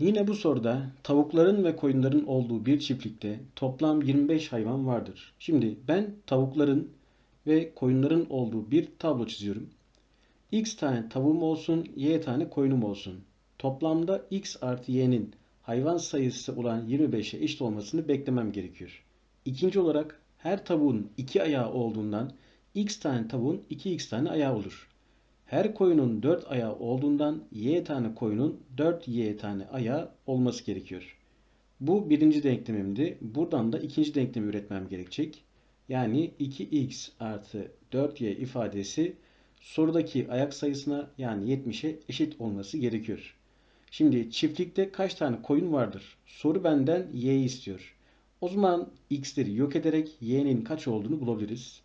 Yine bu soruda tavukların ve koyunların olduğu bir çiftlikte toplam 25 hayvan vardır. Şimdi ben tavukların ve koyunların olduğu bir tablo çiziyorum. X tane tavuğum olsun, Y tane koyunum olsun. Toplamda X artı Y'nin hayvan sayısı olan 25'e eşit olmasını beklemem gerekiyor. İkinci olarak her tavuğun iki ayağı olduğundan X tane tavuğun 2X tane ayağı olur. Her koyunun 4 ayağı olduğundan y tane koyunun 4y tane ayağı olması gerekiyor. Bu birinci denklemimdi. Buradan da ikinci denklemi üretmem gerekecek. Yani 2x artı 4y ifadesi sorudaki ayak sayısına yani 70'e eşit olması gerekiyor. Şimdi çiftlikte kaç tane koyun vardır? Soru benden y'yi istiyor. O zaman x'leri yok ederek y'nin kaç olduğunu bulabiliriz.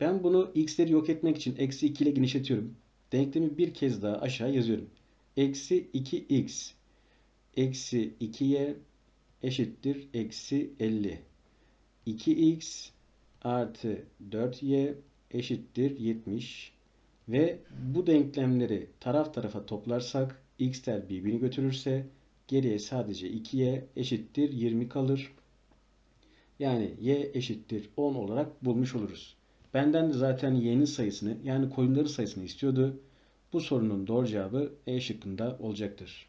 Ben bunu x'leri yok etmek için eksi 2 ile genişletiyorum. Denklemi bir kez daha aşağı yazıyorum. Eksi 2x eksi 2y eşittir eksi 50. 2x artı 4y eşittir 70. Ve bu denklemleri taraf tarafa toplarsak x'ler birbirini götürürse geriye sadece 2y eşittir 20 kalır. Yani y eşittir 10 olarak bulmuş oluruz. Benden de zaten y'nin sayısını yani koyunların sayısını istiyordu. Bu sorunun doğru cevabı E şıkkında olacaktır.